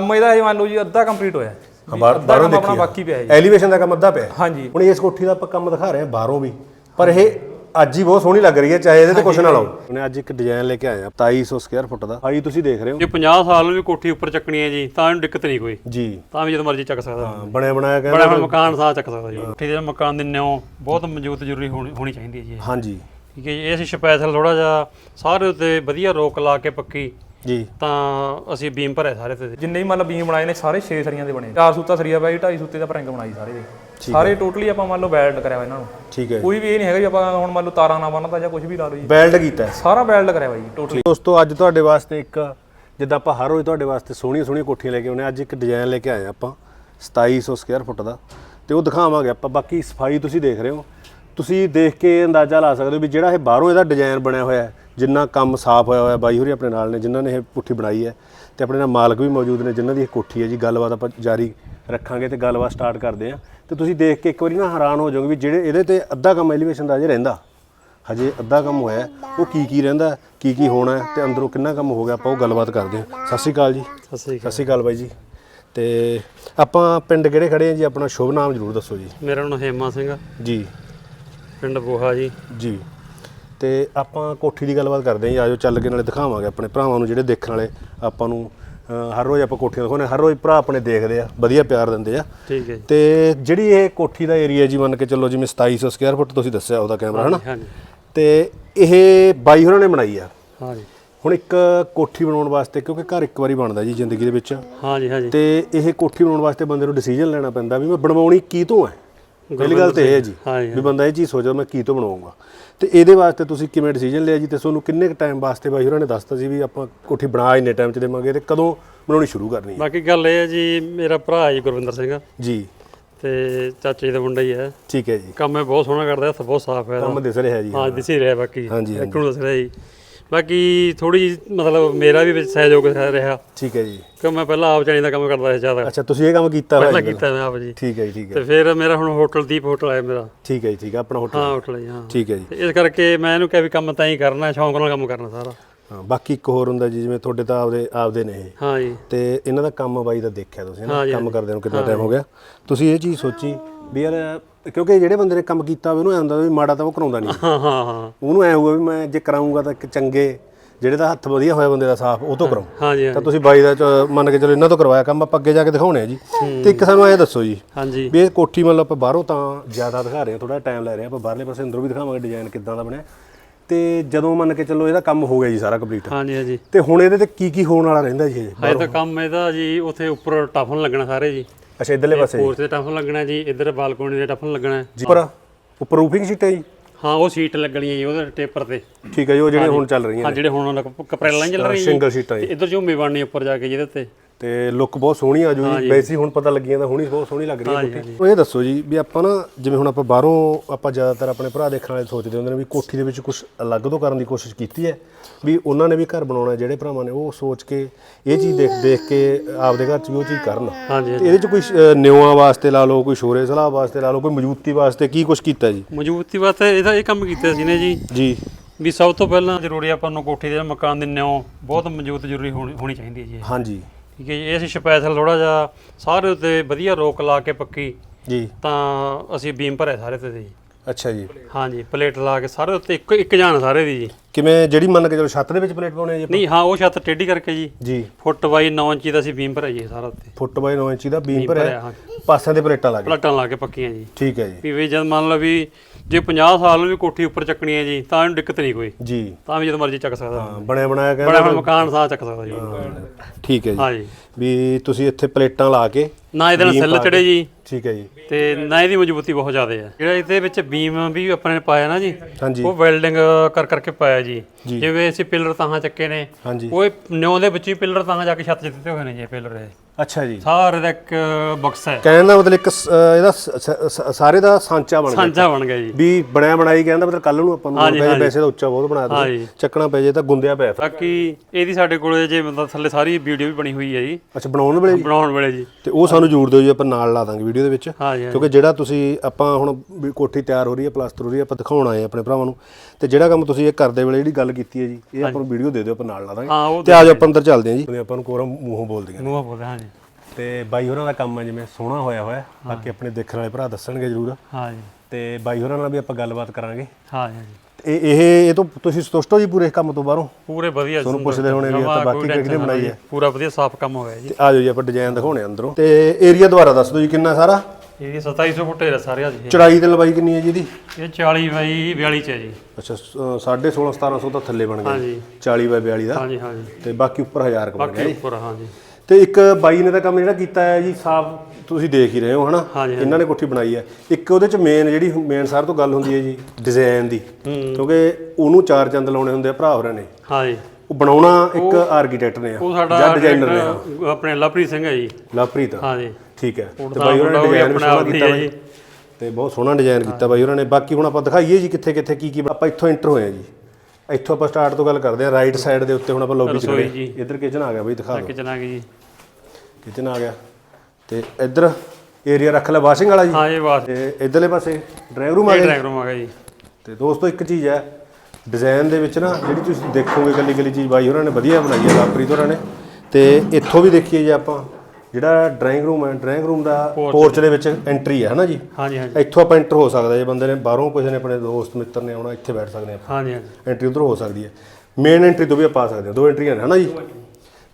ਕੰਮ ਇਹਦਾ ਇਹ ਮੰਨ ਲਓ ਜੀ ਅੱਧਾ ਕੰਪਲੀਟ ਹੋਇਆ। ਹਾਂ, ਬਾਹਰ- ਅੱਧਾ ਬਾਹਰੋਂ ਕੰਮ ਆਪਣਾ ਦੇਖੀ ਆ। ਬਾਕੀ ਪਿਆ ਹੈ ਜੀ। ਐਲੀਵੇਸ਼ਨ ਦਾ ਕੰਮ ਅੱਧਾ ਪਿਆ ਹਾਂਜੀ। ਹੁਣ ਇਸ ਕੋਠੀ ਦਾ ਆਪਾਂ ਕੰਮ ਦਿਖਾ ਰਹੇ ਹਾਂ ਬਾਹਰੋਂ ਵੀ। ਪਰ ਇਹ ਅੱਜ ਹੀ ਬਹੁਤ ਸੋਹਣੀ ਲੱਗ ਰਹੀ ਹੈ ਚਾਹੇ ਇਹਦੇ ਤੇ ਕੁਛ ਨਾ ਲਾਓ। ਉਹਨੇ ਅੱਜ ਇੱਕ ਡਿਜ਼ਾਈਨ ਲੈ ਕੇ ਆਇਆ 2200 ਸਕੁਅਰ ਫੁੱਟ ਦਾ। ਆਈ ਤੁਸੀਂ ਦੇਖ ਰਹੇ ਹੋ। ਜੇ 50 ਸਾਲ ਨੂੰ ਵੀ ਕੋਠੀ ਉੱਪਰ ਚੱਕਣੀ ਹੈ ਜੀ ਤਾਂ ਇਹਨੂੰ ਦਿੱਕਤ ਨਹੀਂ ਕੋਈ। ਜੀ। ਤਾਂ ਵੀ ਜਦੋਂ ਮਰਜ਼ੀ ਚੱਕ ਸਕਦਾ। ਹਾਂ, ਬਣਿਆ ਬਣਾਇਆ ਬੜਾ ਕਹਿੰਦਾ ਹੁਣ ਮਕਾਨ ਸਾਹ ਚੱਕ ਸਕਦਾ ਜੀ। ਕੋਠੀ ਦੇ ਮਕਾਨ ਦੀ ਨਿਉ ਬਹੁਤ ਮਜ਼ਬੂਤ ਜ਼ਰੂਰੀ ਹੋਣੀ ਹੋਣੀ ਚਾਹੀਦੀ ਹੈ ਜੀ ਇਹ। ਹਾਂਜੀ। ਠੀਕ ਹੈ ਜੀ ਇਹ ਅਸੀਂ ਸਪੈਸ਼ਲ ਥੋੜਾ ਜਿਹਾ ਸਾਰੇ ਉੱਤੇ ਵਧੀਆ ਰੋਕ ਲਾ ਕੇ ਪੱਕੀ ਜੀ। ਤਾਂ ਅਸੀਂ ਬੀਮ ਭਰੇ ਸਾਰੇ ਤੇ। ਜਿੰਨੇ ਵੀ ਮਤਲਬ ਬੀਮ ਬਣਾਏ ਨੇ ਸਾਰੇ 6 ਸਰੀਆਂ ਦੇ ਬਣੇ। ਚਾਰ ਸੂਤਾ ਸਰੀਆ ਬਾਈ 2.5 ਸੂਤੇ ਦਾ ਪ੍ਰੈਂਕ ਬਣਾਈ ਸਾਰੇ ਦੇ। ਸਾਰੇ ਟੋਟਲੀ ਆਪਾਂ ਮੰਨ ਲਓ ਵੈਲਡ ਕਰਿਆ ਹੋਇਆ ਇਹਨਾਂ ਨੂੰ। ਠੀਕ ਹੈ। ਕੋਈ ਵੀ ਇਹ ਨਹੀਂ ਹੈਗਾ ਵੀ ਆਪਾਂ ਹੁਣ ਮੰਨ ਲਓ ਤਾਰਾਂ ਨਾ ਬੰਨਦਾ ਜਾਂ ਕੁਝ ਵੀ ਲਾ ਲਓ ਜੀ। ਬੈਲਡ ਕੀਤਾ ਹੈ। ਸਾਰਾ ਵੈਲਡ ਕਰਿਆ ਜੀ ਟੋਟਲੀ। ਦੋਸਤੋ ਅੱਜ ਤੁਹਾਡੇ ਵਾਸਤੇ ਇੱਕ ਜਿੱਦਾਂ ਆਪਾਂ ਹਰ ਰੋਜ਼ ਤੁਹਾਡੇ ਵਾਸਤੇ ਸੋਹਣੀਆਂ ਸੋਹਣੀਆਂ ਕੋਠੀਆਂ ਲੈ ਕੇ ਆਉਂਦੇ ਹਾਂ ਅੱਜ ਇੱਕ ਡਿਜ਼ਾਈਨ ਲੈ ਕੇ ਆਏ ਹਾਂ ਆਪਾਂ 2700 ਸਕੁਅਰ ਫੁੱਟ ਦਾ। ਤੇ ਉਹ ਦਿਖਾਵਾਂਗੇ ਆਪਾਂ ਬਾਕੀ ਸਫ਼ਾਈ ਤੁਸੀਂ ਦੇਖ ਰਹੇ ਹੋ। ਤੁਸੀਂ ਦੇਖ ਕੇ ਅੰਦਾਜ਼ਾ ਲਾ ਸਕਦੇ ਹੋ ਵੀ ਜਿਹੜਾ ਇਹ ਬਾਹਰੋਂ ਇਹਦਾ ਡਿਜ਼ਾਈਨ ਬਣਿਆ ਹੋਇਆ ਹੈ ਜਿੰਨਾ ਕੰਮ ਸਾਫ਼ ਹੋਇਆ ਹੋਇਆ ਬਾਈ ਹੋਰੀ ਆਪਣੇ ਨਾਲ ਨੇ ਜਿਨ੍ਹਾਂ ਨੇ ਇਹ ਪੁੱਠੀ ਬਣਾਈ ਹੈ ਤੇ ਆਪਣੇ ਨਾਲ ਮਾਲਕ ਵੀ ਮੌਜੂਦ ਨੇ ਜਿਨ੍ਹਾਂ ਦੀ ਇਹ ਕੋਠੀ ਹੈ ਜੀ ਗੱਲਬਾਤ ਆਪਾਂ ਜਾਰੀ ਰੱਖਾਂਗੇ ਤੇ ਗੱਲਬਾਤ ਸਟਾਰਟ ਕਰਦੇ ਹਾਂ। ਤੇ ਤੁਸੀਂ ਦੇਖ ਕੇ ਇੱਕ ਵਾਰੀ ਨਾ ਹੈਰਾਨ ਹੋ ਜਾਓਗੇ ਵੀ ਜਿਹੜੇ ਇਹਦੇ ਤੇ ਅੱਧਾ ਕੰਮ ਐਲੀਵੇਸ਼ਨ ਦਾ ਅਜੇ ਰਹਿੰਦਾ। ਹਜੇ ਅੱਧਾ ਕੰਮ ਹੋਇਆ। ਉਹ ਕੀ ਕੀ ਰਹਿੰਦਾ ਕੀ ਕੀ ਹੋਣਾ ਤੇ ਅੰਦਰੋਂ ਕਿੰਨਾ ਕੰਮ ਹੋ ਗਿਆ ਆਪਾਂ ਉਹ ਗੱਲਬਾਤ ਕਰਦੇ ਹਾਂ। ਸਤਿ ਸ਼੍ਰੀ ਅਕਾਲ ਜੀ। ਸਤਿ ਸ੍ਰੀ ਸਤਿ ਸ਼੍ਰੀ ਅਕਾਲ ਬਾਈ ਜੀ। ਤੇ ਆਪਾਂ ਪਿੰਡ ਕਿਹੜੇ ਖੜੇ ਆ ਜੀ? ਆਪਣਾ ਸ਼ੁਭ ਨਾਮ ਜ਼ਰੂਰ ਦੱਸੋ ਜੀ। ਮੇਰਾ ਨਾਮ ਹੇਮਾ ਸਿੰਘ ਆ, ਜੀ। ਪਿੰਡ ਬੋਹਾ ਜੀ। ਜੀ। ਤੇ ਆਪਾਂ ਕੋਠੀ ਦੀ ਗੱਲਬਾਤ ਕਰਦੇ ਹਾਂ ਜੀ ਆਜੋ ਚੱਲ ਕੇ ਨਾਲੇ ਦਿਖਾਵਾਂਗੇ ਆਪਣੇ ਭਰਾਵਾਂ ਨੂੰ ਜਿਹੜੇ ਦੇਖਣ ਵਾਲੇ ਆਪਾਂ ਨੂੰ ਅਹ, ਹਰ ਰੋਜ਼ ਆਪਾਂ ਕੋਠੀਆਂ ਦਿਖਾਉਂਦੇ ਹਾਂ, ਹਰ ਰੋਜ਼ ਭਰਾ ਆਪਣੇ ਦੇਖਦੇ ਆ ਵਧੀਆ ਪਿਆਰ ਦਿੰਦੇ ਆ। ਠੀਕ ਹੈ ਜੀ। ਤੇ ਜਿਹੜੀ ਇਹ ਕੋਠੀ ਦਾ ਏਰੀਆ ਜੀ ਮੰਨ ਕੇ ਚੱਲੋ ਜਿਵੇਂ 2700 ਸਕੁਅਰ ਫੁੱਟ ਤੁਸੀਂ ਦੱਸਿਆ ਉਹਦਾ ਕੈਮਰਾ ਹਨਾ? ਹਾਂਜੀ ਤੇ ਇਹ ਬਾਈ ਹੋਰਾਂ ਨੇ ਬਣਾਈ ਆ। ਹਾਂਜੀ ਹੁਣ ਇੱਕ ਕੋਠੀ ਬਣਾਉਣ ਵਾਸਤੇ ਕਿਉਂਕਿ ਘਰ ਇੱਕ ਵਾਰੀ ਬਣਦਾ ਜੀ ਜ਼ਿੰਦਗੀ ਦੇ ਵਿੱਚ। ਹਾਂਜੀ ਹਾਂਜੀ ਤੇ ਇਹ ਕੋਠੀ ਬਣਾਉਣ ਵਾਸਤੇ ਬੰਦੇ ਨੂੰ ਡਿਸੀਜਨ ਲੈਣਾ ਪੈਂਦਾ ਵੀ ਮੈਂ ਬਣਵਾਉਣੀ ਕੀ ਤੋਂ ਹੈ? ਪਹਿਲੀ ਗੱਲ ਤੇ ਇਹ ਹੈ ਜੀ ਵੀ ਬੰਦਾ ਇਹ ਚੀਜ਼ ਸੋਚਦਾ ਮੈਂ ਕੀ ਤੋਂ ਬਣਾਉਂਗਾ। ਤੇ ਇਹਦੇ ਵਾਸਤੇ ਤੁਸੀਂ ਕਿਵੇਂ ਡਿਸੀਜਨ ਲਿਆ ਜੀ? ਤੇ ਤੁਹਾਨੂੰ ਕਿੰਨੇ ਕ ਟਾਈਮ ਵਾਸਤੇ ਬਾਈ ਹੋਰਾਂ ਨੇ ਦੱਸਤਾ ਸੀ ਵੀ ਆਪਾਂ ਕੋਠੀ ਬਣਾ ਇੰਨੇ ਟਾਈਮ ਚ ਦੇਵਾਂਗੇ ਤੇ ਕਦੋਂ ਬਣਾਉਣੀ ਸ਼ੁਰੂ ਕਰਨੀ ਹੈ? ਬਾਕੀ ਗੱਲ ਇਹ ਹੈ ਜੀ ਮੇਰਾ ਭਰਾ ਹੈ ਜੀ ਗੁਰਵਿੰਦਰ ਸਿੰਘ। ਜੀ। ਤੇ ਚਾਚੇ ਦਾ ਮੁੰਡਾ ਹੀ ਹੈ। ਠੀਕ ਹੈ ਜੀ। ਕੰਮ ਇਹ ਬਹੁਤ ਸੋਹਣਾ ਕਰਦਾ ਹੱਥ ਬਹੁਤ ਸਾਫ਼ ਹੈ। ਕੰਮ ਦਿਸ ਰਿਹਾ ਜੀ ਹਾਂ। ਦਿਸੀ ਰਿਹਾ ਬਾਕੀ। ਹਾਂਜੀ, ਇੱਕ ਨੂੰ ਦੱਸ ਰਿਹਾ ਜੀ। ਬਾਕੀ ਥੋੜੀ ਮਤਲਬ ਮੇਰਾ ਵੀ ਵਿੱਚ ਸਹਿਯੋਗ ਰਿਹਾ। ਠੀਕ ਹੈ ਜੀ। ਕਿ ਮੈਂ ਪਹਿਲਾਂ ਆਪ ਚਾਣੀ ਦਾ ਕੰਮ ਕਰਦਾ ਸੀ ਜ਼ਿਆਦਾ। ਅੱਛਾ ਤੁਸੀਂ ਇਹ ਕੰਮ ਕੀਤਾ ਹੋਇਆ ਪਹਿਲਾਂ ਕੀਤਾ ਮੈਂ ਆਪ ਜੀ। ਠੀਕ ਹੈ ਜੀ ਠੀਕ ਹੈ। ਤੇ ਫਿਰ ਮੇਰਾ ਹੁਣ ਹੋਟਲ ਦੀਪ ਹੋਟਲ ਹੈ ਮੇਰਾ। ਠੀਕ ਹੈ ਜੀ ਠੀਕ ਹੈ ਆਪਣਾ ਹੋਟਲ। ਹਾਂ ਹੋਟਲ ਹੈ ਠੀਕ ਹੈ ਜੀ। ਇਸ ਕਰਕੇ ਮੈਂ ਇਹਨੂੰ ਕਿਹਾ ਵੀ ਕੰਮ ਤਾਂ ਹੀ ਕਰਨਾ ਸ਼ੌਂਕ ਨਾਲ ਕੰਮ ਕਰਨਾ ਸਾਰਾ। ਹਾਂ ਬਾਕੀ ਇੱਕ ਹੋਰ ਹੁੰਦਾ ਜੀ ਜਿਵੇਂ ਤੁਹਾਡੇ ਤਾਂ ਆਪਦੇ ਆਪਦੇ ਨੇ ਇਹ। ਹਾਂ ਜੀ। ਤੇ ਇਹਨਾਂ ਦਾ ਕੰਮ ਬਾਈ ਦਾ ਦੇਖਿਆ ਤੁਸੀਂ ਨਾ? ਕੰਮ ਕਰਦੇ ਨੂੰ ਕਿੰਨਾ ਟਾਈਮ ਹੋ ਗਿਆ? ਤੁਸੀਂ ਇਹ ਚੀਜ਼ ਸੋਚੀ ਵੀ ਯਾਰ ਕਿਉਂਕਿ ਜਿਹੜੇ ਬੰਦੇ ਨੇ ਕੰਮ ਕੀਤਾ ਹੋਵੇ ਉਹਨੂੰ ਐਂ ਹੁੰਦਾ ਵੀ ਮਾੜਾ ਤਾਂ ਉਹ ਕਰਾਉਂਦਾ ਨਹੀਂ। ਹਾਂ ਹਾਂ ਹਾਂ। ਉਹਨੂੰ ਐ ਹੋਊਗਾ ਵੀ ਮੈਂ ਜੇ ਕਰਾਉਂਗਾ ਤਾਂ ਇੱਕ ਚੰਗੇ ਜਿਹੜੇ ਦਾ ਹੱਥ ਵਧੀਆ ਹੋਇਆ ਬੰਦੇ ਦਾ ਸਾਫ਼ ਉਹ ਤੋਂ ਕਰਾਉਂ ਤਾਂ ਤੁਸੀਂ ਬਾਈ ਦਾ ਚ- ਮੰਨ ਕੇ ਚਲੋ ਇਹਨਾਂ ਤੋਂ ਕਰਵਾਇਆ ਕੰਮ ਆਪਾਂ ਅੱਗੇ ਜਾ ਕੇ ਦਿਖਾਉਣੇ ਆ ਜੀ। ਤੇ ਇੱਕ ਸਾਨੂੰ ਐ ਦੱਸੋ ਜੀ ਹਾਂਜੀ ਵੀ ਇਹ ਕੋਠੀ ਮਤਲਬ ਆਪਾਂ ਬਾਹਰੋਂ ਤਾਂ ਜ਼ਿਆਦਾ ਦਿਖਾ ਰਹੇ ਹਾਂ ਥੋੜਾ ਟਾਈਮ ਲੈ ਰਹੇ ਹਾਂ ਆਪਾਂ ਬਾਹਰਲੇ ਪਾਸੇ ਅੰਦਰੋਂ ਵੀ ਦਿਖਾਵਾਂਗੇ ਡਿਜ਼ਾਈਨ ਕਿੱਦਾਂ ਦਾ ਬਣਿਆ। ਤੇ ਜਦੋਂ ਮੰਨ ਕੇ ਚੱਲੋ ਇਹਦਾ ਕੰਮ ਹੋ ਗਿਆ ਜੀ ਸਾਰਾ ਕੰਪਲੀਟ ਹਾਂਜੀ ਹਾਂਜੀ ਤੇ ਹੁਣ ਇਹਦੇ ਤੇ ਕੀ ਕੀ ਹੋਣ ਵਾਲਾ ਰਹਿੰਦਾ ਜੀ ਇਹ ਹਜੇ ਤਾਂ ਕੰਮ ਇਹਦਾ ਜੀ ਉੱਥੇ ਉੱਪਰ ਟਫਨ ਲੱਗਣਾ ਸਾਰੇ ਜੀ। ਅੱਛਾ ਇਧਰਲੇ ਪਾਸੇ ਫੋਰਸ ਤੇ ਟਫਨ ਲੱਗਣਾ ਜੀ ਇੱਧਰ ਬਾਲਕੋਨੀ ਦੇ ਟਫਨ ਲੱਗਣਾ। ਜੀ ਉੱਪਰ ਉੱਪਰ ਰੂਫਿੰਗ ਸ਼ੀਟ ਹੈ ਜੀ? ਹਾਂ ਉਹ ਸੀਟ ਲੱਗਣੀ ਹੈ ਜੀ ਉਹਦੇ ਟੇਪਰ ਤੇ। ਠੀਕ ਹੈ ਜੀ ਉਹ ਜਿਹੜੇ ਹੁਣ ਚੱਲ ਰਹੀਆਂ ਹਾਂ ਜਿਹੜੇ ਹੁਣ ਕਪਰੇਲਾਂ ਚੱਲ ਰਹੀਆਂ ਜੀ। ਸਿੰਗਲ ਸ਼ੀਟਾਂ ਜੀ। ਇੱਧਰ ਝੂਮੀ ਬਣਨੀ ਉੱਪਰ ਜਾ ਕੇ ਜਿਹਦੇ ਤੇ। ਤੇ ਲੁੱਕ ਬਹੁਤ ਸੋਹਣੀ ਆ ਜੂ ਜੀ ਵੈਸੇ ਹੁਣ ਪਤਾ ਲੱਗੀਆਂ ਤਾਂ ਹੁਣੀ ਬਹੁਤ ਸੋਹਣੀ ਲੱਗ ਰਹੀ ਹੈ ਕੋਠੀ। ਉਹ ਇਹ ਦੱਸੋ ਜੀ ਵੀ ਆਪਾਂ ਨਾ ਜਿਵੇਂ ਹੁਣ ਆਪਾਂ ਬਾਹਰੋਂ ਆਪਾਂ ਜ਼ਿਆਦਾਤਰ ਆਪਣੇ ਭਰਾ ਦੇਖਣ ਵਾਲੇ ਸੋਚਦੇ ਹੁੰਦੇ ਨੇ ਵੀ ਕੋਠੀ ਦੇ ਵਿੱਚ ਕੁਝ ਅਲੱਗ ਤੋਂ ਕਰਨ ਦੀ ਕੋਸ਼ਿਸ਼ ਕੀਤੀ ਹੈ ਵੀ ਉਹਨਾਂ ਨੇ ਵੀ ਘਰ ਬਣਾਉਣਾ ਜਿਹੜੇ ਭਰਾਵਾਂ ਨੇ ਉਹ ਸੋਚ ਕੇ ਇਹ ਚੀਜ਼ ਦੇਖ ਦੇਖ ਕੇ ਆਪਦੇ ਘਰ 'ਚ ਵੀ ਉਹ ਚੀਜ਼ ਕਰਨ। ਹਾਂਜੀ ਤੇ ਇਹਦੇ 'ਚ ਕੋਈ ਨਿਉਆਂ ਵਾਸਤੇ ਲਾ ਲਓ ਕੋਈ ਸ਼ੋਰੇ ਸਲਾਹ ਵਾਸਤੇ ਲਾ ਲਓ ਕੋਈ ਮਜ਼ਬੂਤੀ ਵਾਸਤੇ ਕੀ ਕੁਝ ਕੀਤਾ ਜੀ? ਮਜ਼ਬੂਤੀ ਵਾਸਤੇ ਇਹਦਾ ਇਹ ਕੰਮ ਕੀਤਾ ਸੀ ਨੇ ਜੀ। ਜੀ। ਵੀ ਸਭ ਤੋਂ ਪਹਿਲਾਂ ਜ਼ਰੂਰੀ ਆਪਾਂ ਨੂੰ ਕੋਠੀ ਦੇ ਮਕਾਨ ਦੇ ਨਿਉ ਬਹੁਤ ਮਜ਼ਬੂਤ ਜ਼ਰੂਰੀ ਹੋਣੀ ਚਾਹੀਦੀ ਹੈ ਜੀ। ਹਾਂਜੀ। ਠੀਕ ਹੈ ਜੀ ਇਹ ਅਸੀਂ ਸਪੈਸ਼ਲ ਥੋੜਾ ਜਿਹਾ ਸਾਰੇ ਉੱਤੇ ਵਧੀਆ ਰੋਕ ਲਾ ਕੇ ਪੱਕੀ। ਜੀ। ਤਾਂ ਅਸੀਂ ਬੀਮ ਭਰੇ ਸਾਰੇ ਤੇ ਜੀ। ਅੱਛਾ ਜੀ। ਹਾਂਜੀ ਪਲੇਟ ਲਾ ਕੇ ਸਾਰੇ ਉੱਤੇ ਇੱਕ ਇੱਕ ਜਾਨ ਸਾਰੇ ਦੀ ਜੀ। ਕਿਵੇਂ ਜਿਹੜੀ ਮੰਨ ਕੇ ਚਲੋ ਛੱਤ ਦੇ ਵਿੱਚ ਪਲੇਟ ਪਾਉਣੇ ਜੀ? ਨਹੀਂ ਹਾਂ ਉਹ ਛੱਤ ਟੇਢੀ ਕਰਕੇ ਜੀ। ਜੀ। ਫੁੱਟ ਬਾਈ 9 ਇੰਚੀ ਦਾ ਅਸੀਂ ਬੀਮ ਭਰਿਆ ਜੀ ਸਾਰਾ ਉੱਤੇ। ਫੁੱਟ ਬਾਈ 9 ਇੰਚੀ ਦਾ ਬੀਮ ਭਰਿਆ, ਭਰਿਆ। ਪਾਸਿਆਂ ਦੇ ਪਲੇਟਾਂ ਲੱਗ ਪਲਟਾਂ ਲਾ ਕੇ ਪੱਕੀਆਂ ਜੀ। ਠੀਕ ਹੈ ਜੀ। ਵੀ ਜਦ ਮੰਨ ਲਓ ਵੀ ਜੇ 50 ਸਾਲ ਨੂੰ ਵੀ ਕੋਠੀ ਉੱਪਰ ਚੱਕਣੀ ਹੈ ਜੀ ਤਾਂ ਇਹਨੂੰ ਦਿੱਕਤ ਨਹੀਂ ਕੋਈ। ਜੀ। ਤਾਂ ਵੀ ਜਦੋਂ ਮਰਜ਼ੀ ਚੱਕ ਸਕਦਾ। ਹਾਂ, ਬਣਿਆ ਬਣਾਇਆ ਬੜਾ ਕਹਿੰਦਾ ਮਕਾਨ ਸਾਹ ਚੱਕ ਸਕਦਾ ਜੀ। ਠੀਕ ਹੈ ਜੀ। ਹਾਂ ਜੀ ਵੀ ਤੁਸੀਂ ਇੱਥੇ ਪਲੇਟਾਂ ਲਾ ਕੇ ਨਾ ਇਹਦੇ ਨਾਲ ਸੈੱਲ ਚੜੇ ਜੀ। ਠੀਕ ਹੈ ਜੀ। ਤੇ ਨਾ ਇਹਦੀ ਮਜ਼ਬੂਤੀ ਬਹੁਤ ਜ਼ਿਆਦਾ ਹੈ। ਜਿਹੜਾ ਇਹਦੇ ਵਿੱਚ ਬੀਮ ਵੀ ਆਪਣੇ ਨੇ ਪਾਇਆ ਨਾ ਜੀ ਹਾਂਜੀ। ਉਹ ਵੈਲਡਿੰਗ ਕਰ ਕਰਕੇ ਪਾਇਆ ਜੀ। ਜਿਵੇਂ ਅਸੀਂ ਪਿੱਲਰ ਤਾਹਾਂ ਚੱਕੇ ਨੇ ਹਾਂਜੀ। ਉਹ ਨਿਉ ਦੇ ਵਿੱਚ ਹੀ ਪਿੱਲਰ ਤਾਹਾਂ ਜਾ ਕੇ ਛੱਤ 'ਚ ਦਿੱਤੇ ਹੋਏ ਨੇ ਜੀ ਪਿੱਲਰ ਇਹ। ਅੱਛਾ ਜੀ। ਸਾਰੇ ਦਾ ਇੱਕ ਬਕਸ ਹੈ। ਕਹਿਣ ਦਾ ਮਤਲਬ ਇੱਕ ਸ- ਅਹ ਇਹਦਾ ਸ- ਸ- ਸ- ਸਾਰੇ ਦਾ ਸਾਂਚਾ ਬਣ ਗਿਆ। ਸਾਂਝਾ ਬਣ ਗਿਆ ਜੀ। ਵੀ ਬਣਿਆ ਬਣਾਈ ਕਹਿੰਦਾ ਮਤਲਬ ਕੱਲ ਨੂੰ ਆਪਾਂ ਨੂੰ ਹਾਂਜੀ, ਪਏ ਹਾਂਜੀ। ਪੈਸੇ ਦਾ ਉੱਚਾ ਬਹੁਤ ਬਣਾ ਹਾਂਜੀ। ਦੇ ਚੱਕਣਾ ਪੈ ਜੇ ਤਾਂ ਗੁੰਦਿਆ ਪਿਆ ਫਿਰ। ਬਾਕੀ ਇਹਦੀ ਸਾਡੇ ਕੋਲੇ ਜੇ ਮਤਲਬ ਥੱਲੇ ਸਾਰੀ ਵੀਡੀਓ ਵੀ ਬਣੀ ਹੋਈ ਹੈ ਜੀ। ਅੱਛਾ ਬਣਾਉਣ ਵੇਲੇ ਜੀ? ਬਣਾਉਣ ਵੇਲੇ ਜੀ। ਤੇ ਉਹ ਸਾਨੂੰ ਜੋੜ ਦਿਓ ਜੀ ਆਪਾਂ ਨਾਲ ਲਾ ਦਾਂਗੇ ਵੀਡੀਓ ਦੇ ਵਿੱਚ। ਕਿਉਂਕਿ ਜਿਹੜਾ ਤੁਸੀਂ ਆਪਾਂ ਹੁਣ ਵੀ ਕੋਠੀ ਤਿਆਰ ਹੋ ਰਹੀ ਹੈ ਪਲਾਸਟਰ ਹੋ ਰਹੀ ਹੈ ਆਪਾਂ ਦਿਖਾਉਣ ਆਏ ਹਾਂ ਆਪਣੇ ਭਰਾਵਾਂ ਨੂੰ। ਤੇ ਜਿਹੜਾ ਕੰਮ ਤੁਸੀਂ ਇਹ ਕਰਦੇ ਵੇਲੇ ਜਿਹੜੀ ਗੱਲ ਕੀਤੀ ਹੈ ਜੀ ਇਹ ਆਪਾਂ ਨੂੰ ਵੀਡੀਓ ਦੇ ਦਿਓ ਆਪਾਂ ਨਾਲ ਲਾ ਦਾਂਗੇ। ਉਹ ਤੇ ਆਜੋ ਆਪਾਂ ਅੰਦਰ ਚੱਲਦੇ ਹਾਂ ਜੀ। ਆਪਾਂ ਨੂੰ ਕੋਰਮ ਮੂੰਹੋਂ ਬੋਲਦੇ ਹਾਂ ਮੂੰਹ ਬੋਲਦੇ ਹਾਂ ਜੀ ਤੇ ਬਾਈ ਹੋਰਾਂ ਦਾ ਕੰਮ ਹੈ ਜਿਵੇਂ ਸੋਹਣਾ ਹੋਇਆ ਹੋਇਆ ਬਾਕੀ ਆਪਣੇ ਦੇਖਣ ਵਾਲੇ ਭਰਾ ਦੱਸਣਗੇ ਜ਼ਰੂਰ। ਹਾਂ ਜੀ। ਤੇ ਬਾਈ ਹੋਰਾਂ ਨਾਲ ਵੀ ਆਪਾਂ ਗੱਲਬਾਤ ਕਰਾਂਗੇ। ਹਾਂ ਜੀ। ਇਹ ਇਹ ਇਹ ਤੋਂ ਤੁਸੀਂ ਸੰਤੁਸ਼ਟ ਹੋ ਜੀ ਪੂਰੇ ਕੰਮ ਤੋਂ ਬਾਹਰੋਂ? ਪੂਰੇ ਵਧੀਆ ਤੁਹਾਨੂੰ ਪੁੱਛਦੇ ਹੋਣੇ ਵੀ ਇਹ ਤਾਂ ਬਾਕੀ tension ਬਣਾਈ। ਹੈ? ਪੂਰਾ ਵਧੀਆ ਸਾਫ਼ ਕੰਮ ਹੋਇਆ ਜੀ। ਤੇ ਆ ਜਾਓ ਜੀ ਆਪਾਂ ਡਿਜ਼ਾਈਨ ਦਿਖਾਉਣੇ ਆ ਅੰਦਰੋਂ। ਤੇ ਏਰੀਆ ਦੁਬਾਰਾ ਦੱਸ ਦਿਓ ਜੀ ਕਿੰਨਾ ਸਾਰਾ? ਇਹ 2700 ਫੁੱਟ ਹੈ ਸਾਰਿਆ ਜੀ। ਚੜਾਈ ਤੇ ਲੰਬਾਈ ਕਿੰਨੀ ਹੈ ਜੀ ਇਹਦੀ? ਇਹ 40 ਬਾਈ 42 ਚ ਹੈ ਜੀ। ਅੱਛਾ 16.5 1700 ਤਾਂ ਥੱਲੇ ਬਣ ਜੀ। 40 ਬਾਈ 42 ਦਾ। ਹਾਂ ਜੀ ਹਾਂ ਜੀ ਤੇ ਬਾਕੀ ਉੱਪਰ 1000 ਕ ਬਣ ਗਿਆ ਬਾਕੀ ਉੱਪਰ ਹਾਂ ਜੀ ਤੇ ਇੱਕ ਬਾਈ ਨੇ ਤਾਂ ਕੰਮ ਜਿਹੜਾ ਕੀਤਾ ਹੈ ਜੀ ਸਾਫ਼ ਤੁਸੀਂ ਦੇਖ ਹੀ ਰਹੇ ਹੋ ਹਨਾ? ਇਹਨਾਂ ਨੇ ਕੋਠੀ ਬਣਾਈ ਹੈ। ਇੱਕ ਉਹਦੇ ਚ ਮੇਨ ਜਿਹੜੀ ਮੇਨ ਸਾਰ ਤੋਂ ਗੱਲ ਹੁੰਦੀ ਹੈ ਜੀ ਡਿਜ਼ਾਈਨ ਦੀ। ਕਿਉਂਕਿ ਉਹਨੂੰ ਚਾਰ ਚੰਦ ਲਾਉਣੇ ਹੁੰਦੇ ਆ ਭਰਾ ਹੋਰਾਂ ਨੇ। ਹਾਂ ਜੀ ਉਹ ਬਣਾਉਣਾ ਇੱਕ ਆਰਕੀਟੈਕਟ ਨੇ ਆ ਜਾਂ ਡਿਜ਼ਾਈਨਰ ਨੇ ਆ। ਆਪਣੇ ਲਵਪ੍ਰੀਤ ਸਿੰਘ ਹੈ ਜੀ। ਲਵਪ੍ਰੀਤ ਹਾਂ ਜੀ ਠੀਕ ਹੈ। ਤੇ ਬਾਈ ਹੋਰਾਂ ਨੇ ਡਿਜ਼ਾਈਨ ਹੀ ਕੀਤਾ ਜੀ। ਤੇ ਬਹੁਤ ਸੋਹਣਾ ਡਿਜ਼ਾਈਨ ਕੀਤਾ ਬਾਈ ਹੋਰਾਂ ਨੇ। ਬਾਕੀ ਹੁਣ ਆਪਾਂ ਦਿਖਾਈਏ ਜੀ ਕਿੱਥੇ ਕਿੱਥੇ ਕੀ ਕੀ ਆਪਾਂ ਇੱਥੋਂ ਐਂਟਰ ਹੋਏ ਆ ਜੀ। ਇੱਥੋਂ ਆਪਾਂ ਸਟਾਰਟ ਤੋਂ ਗੱਲ ਕਰਦੇ ਆ ਰਾਈਟ ਸਾਈਡ ਦੇ ਉੱਤੇ ਹੁਣ ਆਪਾਂ ਲੌਬੀ ਚ ਜੀ। ਇੱਧਰ ਕਿਚਨ ਆ ਗਿਆ ਬਈ ਦਿਖਾ ਦਿਓ। ਕਿਚਨ ਆ ਗਈ ਜੀ। ਕਿਚਨ ਆ ਗਿਆ। ਤੇ ਇੱਧਰ ਏਰੀਆ ਰੱਖ ਲਿਆ ਵਾਸ਼ਿੰਗ ਵਾਲਾ ਜੀ। ਹਾਂ ਇਹ ਬਾਤ ਤੇ ਇਧਰਲੇ ਪਾਸੇ ਡਰਾਈਵ ਰੂਮ ਆ ਇਹ ਗਿਆ ਡਰਾਈਵ ਰੂਮ ਆ ਗਿਆ ਜੀ। ਤੇ ਦੋਸਤੋ ਇੱਕ ਚੀਜ਼ ਹੈ ਡਿਜ਼ਾਈਨ ਦੇ ਵਿੱਚ ਨਾ ਜਿਹੜੀ ਤੁਸੀਂ ਦੇਖੋਗੇ ਗੱਲੀ ਗੱਲੀ ਚੀਜ਼ ਬਾਈ ਹੋਰਾਂ ਨੇ ਵਧੀਆ ਬਣਾਈ ਹੈ ਲਾਪਰੀਤ ਹੋਰਾਂ ਨੇ। ਤੇ ਇੱਥੋਂ ਵੀ ਦੇਖੀਏ ਜੇ ਆਪਾਂ ਜਿਹੜਾ ਡਰਾਇੰਗ ਰੂਮ ਹੈ ਡਰਾਇੰਗ ਰੂਮ ਦਾ ਪੋਰਚ ਦੇ ਵਿੱਚ। ਐਂਟਰੀ ਹੈ ਹਨਾ ਜੀ? ਹਾਂ ਜੀ ਹਾਂ ਜੀ ਇੱਥੋਂ ਆਪਾਂ ਐਂਟਰ ਹੋ ਸਕਦਾ ਜੇ ਬੰਦੇ ਨੇ ਬਾਹਰੋਂ ਕਿਸੇ ਨੇ ਆਪਣੇ ਦੋਸਤ ਮਿੱਤਰ ਨੇ ਆਉਣਾ ਇੱਥੇ ਬੈਠ ਸਕਦੇ ਆਪਾਂ ਹਾਂ ਜੀ ਹਾਂ ਜੀ ਐਂਟਰੀ ਉਧਰ ਹੋ ਸਕਦੀ ਹੈ। ਮੇਨ ਐਂਟਰੀ ਤੋਂ ਵੀ ਆਪਾਂ ਆ ਸਕਦੇ ਹਾਂ ਦੋ ਐਂਟਰੀਆਂ ਨੇ ਹਨਾ ਜੀ?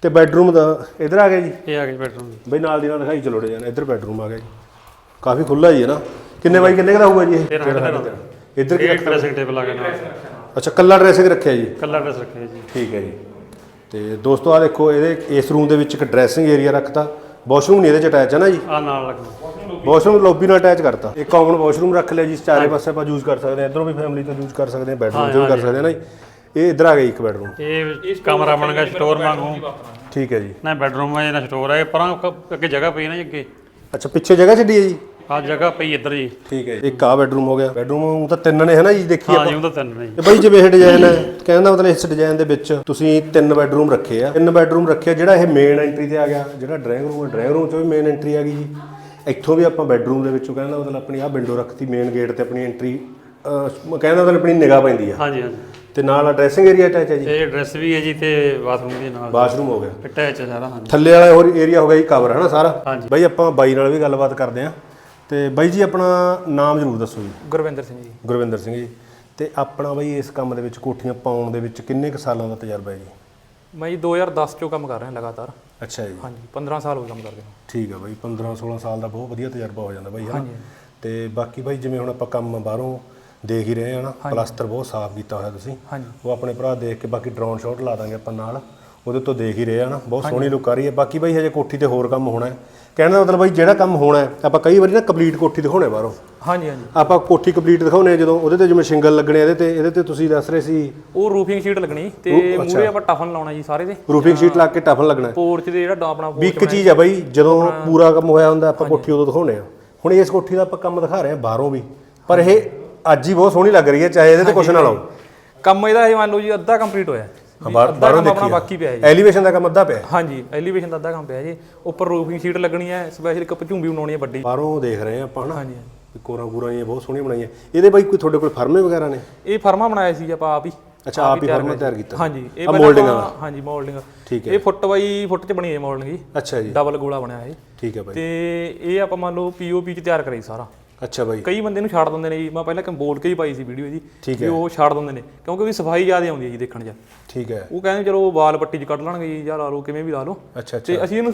ਤੇ ਬੈੱਡਰੂਮ ਦਾ ਇਧਰ ਆ ਗਿਆ ਜੀ? ਇਹ ਆ ਗਈ ਬੈਡਰੂਮ ਜੀ। ਬਈ ਨਾਲ ਦੀ ਨਾਲ ਦਿਖਾਈ ਚਲੋ ਜਾਣਾ ਇੱਧਰ ਬੈਡਰੂਮ ਆ ਗਿਆ ਜੀ। ਕਾਫੀ ਖੁੱਲਾ ਹੀ ਹੈ ਨਾ। ਕਿੰਨੇ ਬਾਈ ਕਿੰਨੇ ਦਾ ਹੋਊਗਾ ਜੀ ਇਹ? ਇੱਧਰ ਕੀ ਇਹ ਡਰੈਸਿੰਗ ਟੇਬਲ ਆ ਗਿਆ ਨਾਲ। ਅੱਛਾ ਕੱਲਾ ਡਰੈਸਿੰਗ ਰੱਖਿਆ ਜੀ? ਕੱਲਾ ਡਰੈਸ ਰੱਖਿਆ ਜੀ। ਠੀਕ ਹੈ ਜੀ। ਤੇ ਦੋਸਤੋ ਆ ਦੇਖੋ ਇਹਦੇ ਇਸ ਰੂਮ ਦੇ ਵਿੱਚ ਇੱਕ ਡਰੈਸਿੰਗ ਏਰੀਆ ਰੱਖਤਾ। ਵਾਸ਼ਰੂਮ ਨਹੀਂ ਇਹਦੇ ਚ ਅਟੈਚ ਹੈ ਨਾ ਜੀ? ਆ ਨਾਲ ਲੱਗਣਾ ਵਾਸ਼ਰੂਮ ਲੌਬੀ ਨਾਲ ਅਟੈਚ ਕਰਤਾ। ਇੱਕ ਕਾਮਨ ਵਾਸ਼ਰੂਮ ਰੱਖ ਲਿਆ ਜੀ ਚਾਰੇ ਪਾਸੇ ਆਪਾਂ ਯੂਜ਼ ਕਰ ਸਕਦੇ ਹਾਂ। ਇਧਰੋਂ ਵੀ ਫੈਮਿਲੀ ਤੋਂ ਯੂਜ਼ ਕਰ ਸਕਦੇ ਹਾਂ ਬੈਡਰੂਮ 'ਚ ਵੀ ਕਰ ਸਕਦੇ ਹਾਂ ਨਾ ਜੀ। ਇਹ ਇਧਰ ਆ ਗਿਆ ਇੱਕ ਬੈਡਰੂਮ। ਇਹ ਕਮਰਾ ਬਣ ਗਿਆ ਸਟੋਰ ਵਾਂਗੂ। ਠੀਕ ਹੈ ਜੀ। ਨਾ ਬੈਡਰੂਮ ਹੈ ਨਾ ਸਟੋਰ ਹੈ ਪਰਾਂ ਕ- ਅੱਗੇ ਜਗ੍ਹਾ ਪਈ ਨਾ ਜੀ ਅੱਗੇ। ਅੱਛਾ ਪਿੱਛੇ ਜਗ੍ਹਾ ਛੱਡੀ ਹੈ ਜੀ? ਆ ਜਗ੍ਹਾ ਪਈ ਇੱਧਰ ਜੀ। ਠੀਕ ਹੈ ਜੀ। ਇੱਕ ਆ ਬੈਡਰੂਮ ਹੋ ਗਿਆ। ਬੈਡਰੂਮ ਤਾਂ ਤਿੰਨ ਨੇ ਹੈ ਨਾ ਜੀ ਦੇਖੀ ਹਾਂ ਜੀ ਉਹ ਤਾਂ ਤਿੰਨ ਨੇ ਜੀ। ਤੇ ਬਾਈ ਜਿਵੇਂ ਇਹ ਡਿਜ਼ਾਈਨ ਹੈ ਕਹਿਣ ਦਾ ਮਤਲਬ ਇਸ ਡਿਜ਼ਾਈਨ ਦੇ ਵਿੱਚ ਤੁਸੀਂ ਤਿੰਨ ਬੈਡਰੂਮ ਰੱਖੇ ਆ। ਤਿੰਨ ਬੈਡਰੂਮ ਰੱਖੇ ਆ ਜਿਹੜਾ ਇਹ ਮੇਨ ਐਂਟਰੀ ਤੇ ਆ ਗਿਆ। ਜਿਹੜਾ ਡਰਾਇੰਗ ਰੂਮ ਹੈ ਡਰਾਇੰਗ ਰੂਮ ਚੋਂ ਵੀ ਮੇਨ ਐਂਟਰੀ ਆ ਗਈ ਜੀ। ਇੱਥੋਂ ਵੀ ਆਪਾਂ ਬੈਡਰੂਮ ਦੇ ਵਿੱਚੋਂ ਕਹਿਣ ਦਾ ਮਤਲਬ ਆਪਣੀ ਆ ਵਿੰਡੋ ਰੱਖਤੀ ਮੇਨ ਗੇਟ ਤੇ ਆਪਣੀ ਐਂਟਰੀ ਕਹਿਣ ਦਾ ਮਤਲਬ ਆਪਣੀ ਨਿਗਾਹ ਪੈਂਦੀ ਆ। ਹਾਂ ਜੀ ਹਾਂ ਜੀ ਤੇ ਨਾਲ ਡਰੈਸਿੰਗ ਏਰੀਆ ਅਟੈਚ ਹੈ ਜੀ? ਇਹ ਡਰੈਸ ਵੀ ਹੈ ਜੀ ਤੇ ਬਾਥਰੂਮ ਵੀ ਨਾਲ। ਬਾਥਰੂਮ ਹੋ ਗਿਆ। ਅਟੈਚ ਹੈ ਸਾਰਾ ਹਾਂ ਜੀ ਥੱਲੇ ਵਾਲਾ ਹੋਰ ਏਰੀਆ ਹੋ ਗਿਆ ਜੀ ਕਵਰ ਹੈ ਨਾ ਸਾਰਾ? ਹਾਂਜੀ। ਬਾਈ ਆਪਾਂ ਬਾਈ ਨਾਲ ਵੀ ਗੱਲਬਾਤ ਕਰਦੇ ਆ ਤੇ ਬਾਈ ਜੀ ਆਪਣਾ ਨਾਮ ਜ਼ਰੂਰ ਦੱਸੋ ਜੀ। ਗੁਰਵਿੰਦਰ ਸਿੰਘ ਜੀ। ਗੁਰਵਿੰਦਰ ਸਿੰਘ ਜੀ। ਤੇ ਆਪਣਾ ਬਾਈ ਇਸ ਕੰਮ ਦੇ ਵਿੱਚ ਕੋਠੀਆਂ ਪਾਉਣ ਦੇ ਵਿੱਚ ਕਿੰਨੇ ਕੁ ਸਾਲਾਂ ਦਾ ਤਜਰਬਾ ਹੈ ਜੀ? ਮੈਂ ਜੀ 2010 ਚੋਂ ਕੰਮ ਕਰ ਰਿਹਾ ਲਗਾਤਾਰ। ਅੱਛਾ ਜੀ। ਹਾਂਜੀ 15 ਸਾਲ ਹੋ ਗਏ ਕੰਮ ਕਰਦੇ ਨੂੰ। ਠੀਕ ਆ ਬਾਈ 15 16 ਸਾਲ ਦਾ ਬਹੁਤ ਵਧੀਆ ਤਜਰਬਾ ਹੋ ਜਾਂਦਾ ਬਾਈ ਹਨਾ ਤੇ ਬਾਕੀ ਬਾਈ ਜਿਵੇਂ ਹੁਣ ਆਪਾਂ ਕੰਮ ਬਾਹਰੋਂ ਦੇਖ ਹੀ ਰਹੇ ਆ ਨਾ ਪਲਾਸਟਰ ਬਹੁਤ ਸਾਫ਼ ਕੀਤਾ ਹੋਇਆ ਤੁਸੀਂ। ਹਾਂਜੀ। ਉਹ ਆਪਣੇ ਭਰਾ ਦੇਖ ਕੇ ਬਾਕੀ ਡਰੋਨ ਸ਼ਾਟ ਲਾ ਦਾਂਗੇ ਆਪਾਂ ਨਾਲ। ਉਹਦੇ ਤੋਂ ਦੇਖ ਹੀ ਰਹੇ ਆ ਨਾ ਬਹੁਤ ਸੋਹਣੀ ਲੁੱਕ ਆ ਰਹੀ ਹੈ। ਬਾਕੀ ਬਾਈ ਹਜੇ ਕੋਠੀ ਤੇ ਹੋਰ ਕੰਮ ਹੋਣਾ ਹੈ। ਕਹਿਣ ਦਾ ਮਤਲਬ ਬਾਈ ਜਿਹੜਾ ਕੰਮ ਹੋਣਾ ਹੈ ਆਪਾਂ ਕਈ ਵਾਰੀ ਨਾ ਕੰਪਲੀਟ ਕੋਠੀ ਦਿਖਾਉਣੇ ਬਾਹਰੋਂ। ਹਾਂਜੀ ਹਾਂਜੀ। ਆਪਾਂ ਕੋਠੀ ਕੰਪਲੀਟ ਦਿਖਾਉਣੇ ਆ ਜਦੋਂ ਉਹਦੇ ਤੇ ਜਿਵੇਂ ਸ਼ਿੰਗਲ ਲੱਗਣੇ ਇਹਦੇ ਤੇ ਇਹਦੇ ਤੇ ਤੁਸੀਂ ਦੱਸ ਰਹੇ ਸੀ। ਉਹ ਰੂਫਿੰਗ ਸ਼ੀਟ ਲੱਗਣੀ ਤੇ ਮੂਰੇ ਆਪਾਂ ਟਫਨ ਲਾਉਣਾ ਜੀ ਸਾਰੇ ਦੇ। ਰੂਫਿੰਗ ਸ਼ੀਟ ਲਾ ਕੇ ਟਫਨ ਲੱਗਣਾ ਹੈ। ਪੋਰਚ ਦੇ ਜਿਹੜਾ ਡਾ- ਆਪਣਾ ਵੀ ਇੱਕ ਚੀਜ਼ ਆ ਬਾਈ ਜਦੋਂ ਪੂਰਾ ਕੰਮ ਹੋਇਆ ਹੁੰਦਾ ਆਪਾਂ ਕੋਠੀ ਉਦੋਂ ਦਿਖਾਉਣੇ ਆ। ਹੁਣ ਇਸ ਕੋਠੀ ਦਾ ਆਪਾਂ ਕੰਮ ਦਿਖਾ ਰਹੇ ਆ ਬਾਹਰੋਂ ਵੀ। ਪਰ ਇਹ ਅੱਜ ਹੀ ਬਹੁਤ ਸੋਹਣੀ ਲੱਗ ਰਹੀ ਹੈ ਚਾਹੇ ਇਹਦੇ ਤੇ ਕੁਛ ਨਾ ਲਾਓ। ਕੰਮ ਇਹਦਾ ਇਹ ਮੰਨ ਲਓ ਜੀ ਅੱਧਾ ਕੰਪਲੀਟ ਹੋਇਆ। ਹਾਂ, ਬਾਹਰ- ਅੱਧਾ ਬਾਹਰੋਂ ਕੰਮ ਆਪਣਾ ਦੇਖੀ ਬਾਕੀ ਪਿਆ ਹੈ ਜੀ। ਐਲੀਵੇਸ਼ਨ ਦਾ ਕੰਮ ਅੱਧਾ ਪਿਆ। ਹਾਂਜੀ ਐਲੀਵੇਸ਼ਨ ਦਾ ਅੱਧਾ ਕੰਮ ਪਿਆ ਜੀ। ਉੱਪਰ ਰੂਫਿੰਗ ਸ਼ੀਟ ਲੱਗਣੀ ਹੈ ਸਪੈਸ਼ਲ ਇੱਕ ਝੁੰਬੀ ਬਣਾਉਣੀ ਹੈ ਵੱਡੀ। ਬਾਹਰੋਂ ਦੇਖ ਰਹੇ ਆ ਆਪਾਂ ਹਨਾ। ਹਾਂਜੀ। ਵੀ ਕੋਰਾਂ ਕੂਰਾਂ ਇਹ ਬਹੁਤ ਸੋਹਣੀਆਂ ਬਣਾਈਆਂ। ਇਹਦੇ ਬਾਈ ਕੋਈ ਤੁਹਾਡੇ ਕੋਲ ਫਰਮੇ ਵਗੈਰਾ ਨੇ? ਇਹ ਫਰਮਾ ਬਣਾਇਆ ਸੀ ਆਪਾਂ ਆਪ ਹੀ। ਅੱਛਾ ਆਪ ਹੀ ਫਰਮਾ ਤਿਆਰ ਕੀਤਾ ਹਾਂਜੀ ਇਹ ਪਹਿਲਾਂ molding ਆਪਾਂ- ਹਾਂਜੀ ਮੋਲਡਿੰਗ ਠੀਕ ਇਹ ਫੁੱਟ ਬਾਈ ਫੁੱਟ ਚ ਬਣੀ ਹੈ ਮੋਲਡਿੰਗ ਜੀ। ਅੱਛਾ ਜੀ। ਡਬਲ ਗੋਲਾ ਬਣਿਆ ਹੈ ਠੀਕ ਹੈ ਬਾਈ। ਤੇ ਇਹ ਆਪਾਂ ਮੰਨ ਲਓ ਪੀਓਪੀ ਚ ਤਿਆਰ ਕਰਾਈ ਸਾਰਾ। ਅੱਛਾ ਬਾਈ। ਕਈ ਬੰਦੇ ਨੂੰ ਛੱਡ ਦਿੰਦੇ ਨੇ ਜੀ। ਮੈਂ ਪਹਿਲਾਂ ਕਿ ਬੋਲ ਕੇ ਹੀ ਪਾਈ ਸੀ ਵੀਡੀਓ ਜੀ ਠੀਕ ਵੀ ਉਹ ਛੱਡ ਦਿੰਦੇ ਨੇ ਕਿਉਂਕਿ ਉਹਦੀ ਸਫ਼ਾਈ ਜ਼ਿਆਦਾ ਆਉਂਦੀ ਹੈ ਜੀ ਦੇਖਣ 'ਚ। ਠੀਕ ਹੈ। ਉਹ ਕਹਿੰਦੇ ਚਲੋ ਵਾਲ ਪੱਟੀ 'ਚ ਕੱਢ ਲੈਣਗੇ ਜੀ ਜਾਂ ਲਾ ਲਓ ਕਿਵੇਂ ਵੀ ਲਾ ਲਓ। ਅੱਛਾ ਅੱਛਾ। ਤੇ ਅਸੀਂ ਇਹਨੂੰ